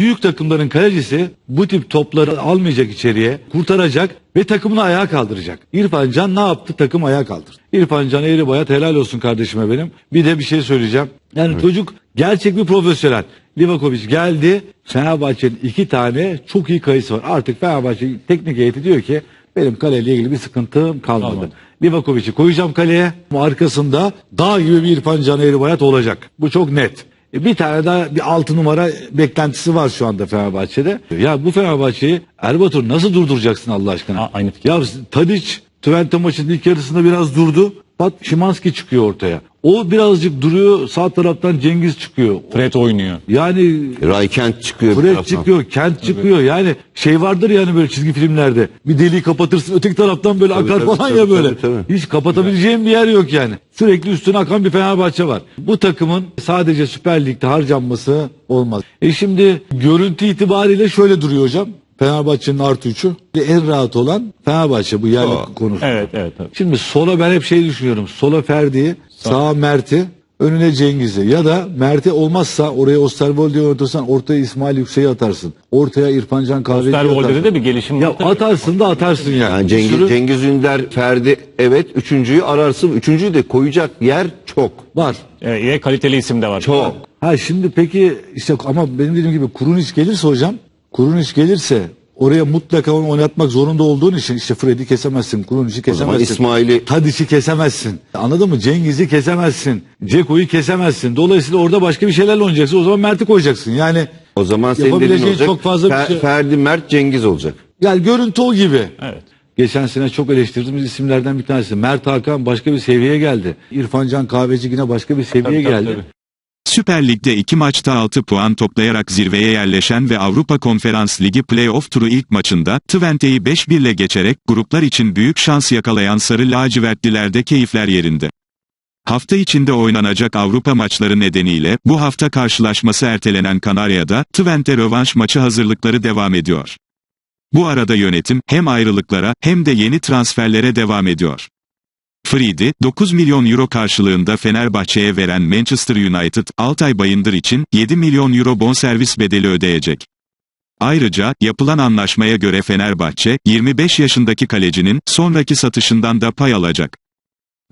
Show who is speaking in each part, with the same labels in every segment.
Speaker 1: büyük takımların kalecisi bu tip topları almayacak içeriye, kurtaracak ve takımını ayağa kaldıracak. İrfan Can ne yaptı? Takım ayağa kaldırdı. İrfan Can eğri bayat helal olsun kardeşime benim. Bir de bir şey söyleyeceğim. Yani çocuk gerçek bir profesyonel. Livakovic geldi. Fenerbahçe'nin iki tane çok iyi kayısı var. Artık Fenerbahçe teknik heyeti diyor ki benim kaleyle ilgili bir sıkıntım kalmadı.
Speaker 2: Kalmadı.
Speaker 1: Livakovic'i koyacağım kaleye. Arkasında dağ gibi bir İrfan Can Eğribayat olacak. Bu çok net. E, Bir tane daha bir altı numara beklentisi var şu anda Fenerbahçe'de. Ya bu Fenerbahçe'yi Erbatur nasıl durduracaksın Allah aşkına?
Speaker 2: A- aynı fikir.
Speaker 1: Ya Tadic Twente maçının ilk yarısında biraz durdu. Bak Şimanski çıkıyor ortaya. O birazcık duruyor. Sağ taraftan Cengiz çıkıyor.
Speaker 2: Fred oynuyor.
Speaker 1: Yani
Speaker 3: Raykent çıkıyor bir
Speaker 1: Fred
Speaker 3: taraftan.
Speaker 1: çıkıyor, Kent çıkıyor. Yani şey vardır yani böyle çizgi filmlerde. Bir deliği kapatırsın öteki taraftan böyle akar
Speaker 3: tabii,
Speaker 1: falan
Speaker 3: tabii,
Speaker 1: ya böyle.
Speaker 3: tabii, tabii.
Speaker 1: Hiç kapatabileceğin bir yer yok yani. Sürekli üstüne akan bir Fenerbahçe var. Bu takımın sadece Süper Lig'de harcanması olmaz. E şimdi görüntü itibariyle şöyle duruyor hocam. Fenerbahçe'nin artı üçü. En rahat olan Fenerbahçe bu yerli konusu.
Speaker 2: Evet evet. tabii.
Speaker 1: Şimdi sola ben hep şey düşünüyorum. Sola Ferdi'yi, sağa Mert'i, önüne Cengiz'i. Ya da Mert'i olmazsa oraya Osterwolde'yi oynatırsan ortaya İsmail Yüksek'i atarsın. Ortaya İrfan Can Kahveci'yi
Speaker 2: Osterwolde'de
Speaker 1: atarsın.
Speaker 2: de bir gelişim
Speaker 1: Ya
Speaker 2: var tabii.
Speaker 1: atarsın da atarsın yani.
Speaker 3: Yani Cengiz,
Speaker 1: sürü
Speaker 3: Cengiz Ünder, Ferdi evet üçüncüyü ararsın. Üçüncüyü de koyacak yer çok.
Speaker 1: var.
Speaker 2: Evet, ve kaliteli isim de var.
Speaker 3: Çok.
Speaker 1: Ha şimdi peki işte ama benim dediğim gibi Kurunic gelirse hocam, Kurunic gelirse oraya mutlaka onu oynatmak zorunda olduğun için işte Fred'i kesemezsin,
Speaker 3: zaman
Speaker 1: kesemezsin.
Speaker 3: İsmail'i
Speaker 1: Tadic'i kesemezsin. Anladın mı? Cengiz'i kesemezsin. Ceko'yu kesemezsin. Dolayısıyla orada başka bir şeylerle oynayacaksın. O zaman Mert'i koyacaksın. Yani
Speaker 3: o zaman senin dediğin
Speaker 1: Yapabileceğin
Speaker 3: olacak.
Speaker 1: çok fazla bir
Speaker 3: Fer-
Speaker 1: şey-
Speaker 3: Ferdi, Mert, Cengiz olacak.
Speaker 1: yani görüntü o gibi.
Speaker 2: Evet.
Speaker 1: Geçen sene çok eleştirdiğimiz isimlerden bir tanesi. Mert Hakan başka bir seviyeye geldi. İrfan Can Kahveci yine başka bir seviyeye
Speaker 2: Tabii, tabii,
Speaker 1: geldi.
Speaker 2: tabii.
Speaker 4: Süper Lig'de iki maçta 6 puan toplayarak zirveye yerleşen ve Avrupa Konferans Ligi playoff turu ilk maçında Twente'yi 5-1 ile geçerek gruplar için büyük şans yakalayan Sarı Lacivertlilerde keyifler yerinde. Hafta içinde oynanacak Avrupa maçları nedeniyle bu hafta karşılaşması ertelenen Kanarya'da Twente rövanş maçı hazırlıkları devam ediyor. Bu arada yönetim hem ayrılıklara hem de yeni transferlere devam ediyor. Fried'i 9 milyon euro karşılığında Fenerbahçe'ye veren Manchester United, Altay Bayındır için 7 milyon euro bonservis bedeli ödeyecek. Ayrıca yapılan anlaşmaya göre Fenerbahçe, 25 yaşındaki kalecinin sonraki satışından da pay alacak.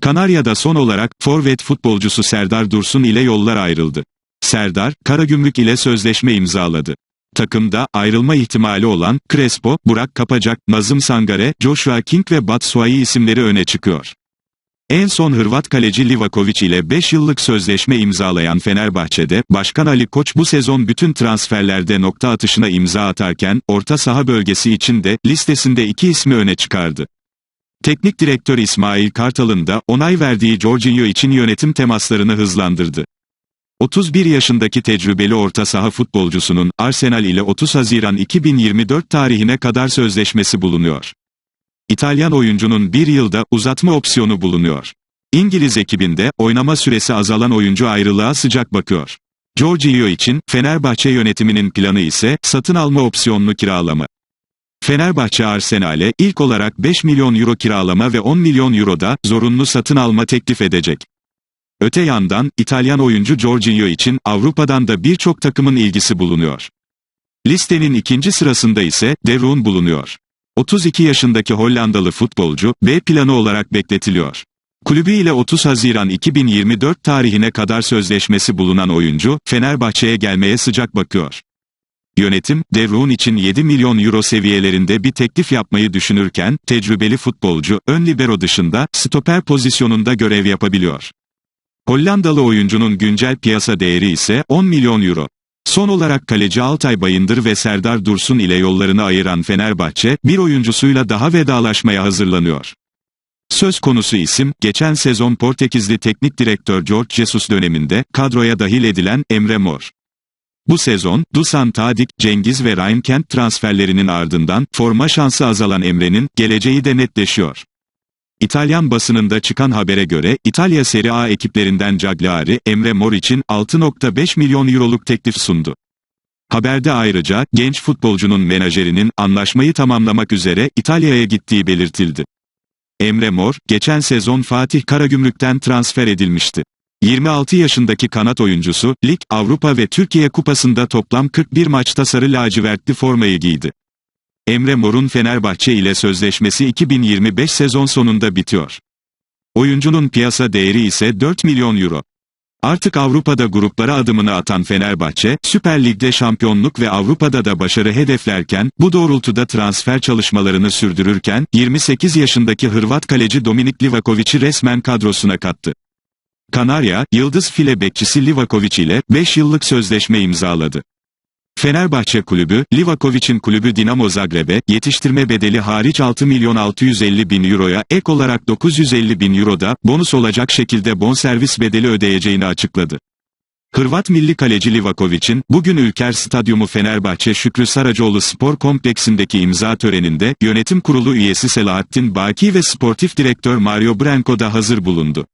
Speaker 4: Kanarya'da son olarak forvet futbolcusu Serdar Dursun ile yollar ayrıldı. Serdar, Karagümrük ile sözleşme imzaladı. Takımda ayrılma ihtimali olan Crespo, Burak Kapacak, Nazım Sangare, Joshua King ve Batshuayi isimleri öne çıkıyor. En son Hırvat kaleci Livakovic ile 5 yıllık sözleşme imzalayan Fenerbahçe'de, Başkan Ali Koç bu sezon bütün transferlerde nokta atışına imza atarken, orta saha bölgesi için de listesinde iki ismi öne çıkardı. Teknik direktör İsmail Kartal'ın da onay verdiği Jorginho için yönetim temaslarını hızlandırdı. 31 yaşındaki tecrübeli orta saha futbolcusunun Arsenal ile 30 Haziran 2024 tarihine kadar sözleşmesi bulunuyor. İtalyan oyuncunun bir yılda uzatma opsiyonu bulunuyor. İngiliz ekibinde oynama süresi azalan oyuncu ayrılığa sıcak bakıyor. Jorginho için Fenerbahçe yönetiminin planı ise satın alma opsiyonlu kiralama. Fenerbahçe Arsenal'e ilk olarak 5 milyon euro kiralama ve 10 milyon euro da zorunlu satın alma teklif edecek. Öte yandan İtalyan oyuncu Jorginho için Avrupa'dan da birçok takımın ilgisi bulunuyor. Listenin ikinci sırasında ise De Roon bulunuyor. 32 yaşındaki Hollandalı futbolcu B planı olarak bekletiliyor. Kulübü ile 30 Haziran 2024 tarihine kadar sözleşmesi bulunan oyuncu Fenerbahçe'ye gelmeye sıcak bakıyor. Yönetim, De Roon için 7 milyon euro seviyelerinde bir teklif yapmayı düşünürken, tecrübeli futbolcu, ön libero dışında, stoper pozisyonunda görev yapabiliyor. Hollandalı oyuncunun güncel piyasa değeri ise 10 milyon euro. Son olarak kaleci Altay Bayındır ve Serdar Dursun ile yollarını ayıran Fenerbahçe, bir oyuncusuyla daha vedalaşmaya hazırlanıyor. Söz konusu isim, geçen sezon Portekizli teknik direktör George Jesus döneminde kadroya dahil edilen Emre Mor. Bu sezon, Dusan Tadic, Cengiz ve Ryan Kent transferlerinin ardından forma şansı azalan Emre'nin geleceği de netleşiyor. İtalyan basınında çıkan habere göre İtalya Serie A ekiplerinden Cagliari, Emre Mor için 6.5 milyon euroluk teklif sundu. Haberde ayrıca genç futbolcunun menajerinin anlaşmayı tamamlamak üzere İtalya'ya gittiği belirtildi. Emre Mor, geçen sezon Fatih Karagümrük'ten transfer edilmişti. 26 yaşındaki kanat oyuncusu, Lig, Avrupa ve Türkiye Kupası'nda toplam 41 maçta sarı lacivertli formayı giydi. Emre Mor'un Fenerbahçe ile sözleşmesi 2025 sezon sonunda bitiyor. Oyuncunun piyasa değeri ise 4 milyon euro. Artık Avrupa'da gruplara adımını atan Fenerbahçe, Süper Lig'de şampiyonluk ve Avrupa'da da başarı hedeflerken, bu doğrultuda transfer çalışmalarını sürdürürken, 28 yaşındaki Hırvat kaleci Dominik Livakovic'i resmen kadrosuna kattı. Kanarya, Yıldız file bekçisi Livakovic ile 5 yıllık sözleşme imzaladı. Fenerbahçe kulübü, Livakovic'in kulübü Dinamo Zagreb'e, yetiştirme bedeli hariç 6 milyon 650 bin euroya, ek olarak 950 bin euroda, bonus olacak şekilde bonservis bedeli ödeyeceğini açıkladı. Hırvat milli kaleci Livakovic'in, bugün Ülker Stadyumu Fenerbahçe Şükrü Saracoğlu Spor Kompleksindeki imza töreninde, yönetim kurulu üyesi Selahattin Baki ve sportif direktör Mario Branco da hazır bulundu.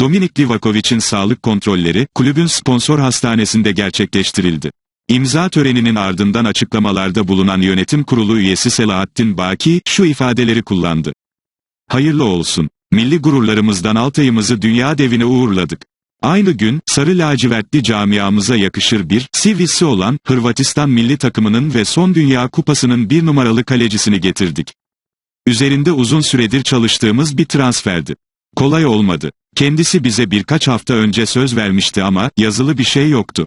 Speaker 4: Dominik Livakovic'in sağlık kontrolleri, kulübün sponsor hastanesinde gerçekleştirildi. İmza töreninin ardından açıklamalarda bulunan yönetim kurulu üyesi Selahattin Baki, şu ifadeleri kullandı. Hayırlı olsun. Milli gururlarımızdan Altay'ımızı dünya devine uğurladık. Aynı gün, sarı lacivertli camiamıza yakışır bir, CV'si olan, Hırvatistan milli takımının ve son Dünya Kupası'nın bir numaralı kalecisini getirdik. Üzerinde uzun süredir çalıştığımız bir transferdi. Kolay olmadı. Kendisi bize birkaç hafta önce söz vermişti ama, yazılı bir şey yoktu.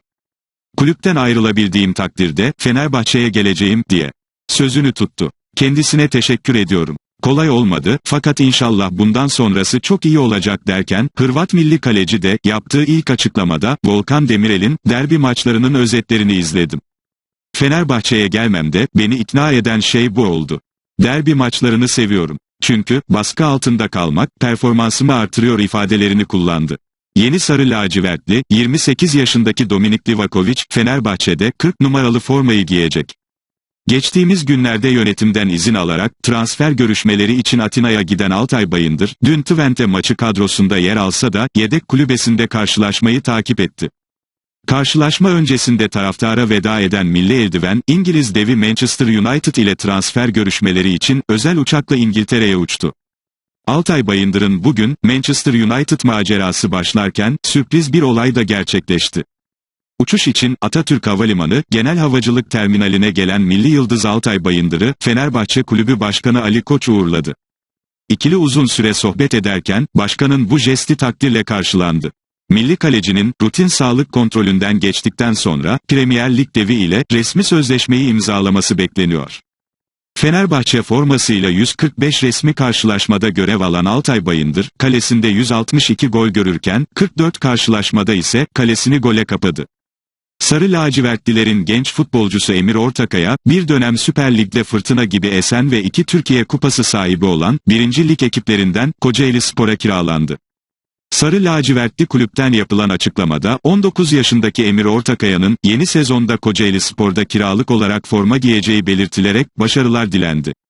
Speaker 4: Kulüpten ayrılabildiğim takdirde, Fenerbahçe'ye geleceğim, diye. Sözünü tuttu. Kendisine teşekkür ediyorum. Kolay olmadı, fakat inşallah bundan sonrası çok iyi olacak derken, Hırvat milli kaleci de, yaptığı ilk açıklamada, Volkan Demirel'in, derbi maçlarının özetlerini izledim. Fenerbahçe'ye gelmemde, beni ikna eden şey bu oldu. Derbi maçlarını seviyorum. Çünkü, baskı altında kalmak, performansımı artırıyor ifadelerini kullandı. Yeni sarı lacivertli, 28 yaşındaki Dominik Livakovic, Fenerbahçe'de 40 numaralı formayı giyecek. Geçtiğimiz günlerde yönetimden izin alarak, transfer görüşmeleri için Atina'ya giden Altay Bayındır, dün Twente maçı kadrosunda yer alsa da, yedek kulübesinde karşılaşmayı takip etti. Karşılaşma öncesinde taraftara veda eden Milli Eldiven, İngiliz devi Manchester United ile transfer görüşmeleri için özel uçakla İngiltere'ye uçtu. Altay Bayındır'ın bugün Manchester United macerası başlarken sürpriz bir olay da gerçekleşti. Uçuş için Atatürk Havalimanı Genel Havacılık Terminaline gelen Milli Yıldız Altay Bayındır'ı Fenerbahçe Kulübü Başkanı Ali Koç uğurladı. İkili uzun süre sohbet ederken başkanın bu jesti takdirle karşılandı. Milli kalecinin rutin sağlık kontrolünden geçtikten sonra Premier Lig devi ile resmi sözleşmeyi imzalaması bekleniyor. Fenerbahçe formasıyla 145 resmi karşılaşmada görev alan Altay Bayındır, kalesinde 162 gol görürken, 44 karşılaşmada ise kalesini gole kapadı. Sarı lacivertlilerin genç futbolcusu Emir Ortakaya, bir dönem Süper Lig'de fırtına gibi esen ve iki Türkiye Kupası sahibi olan, 1. Lig ekiplerinden Kocaeli Spor'a kiralandı. Sarı lacivertli kulüpten yapılan açıklamada 19 yaşındaki Emir Ortakaya'nın yeni sezonda Kocaeli Spor'da kiralık olarak forma giyeceği belirtilerek başarılar dilendi.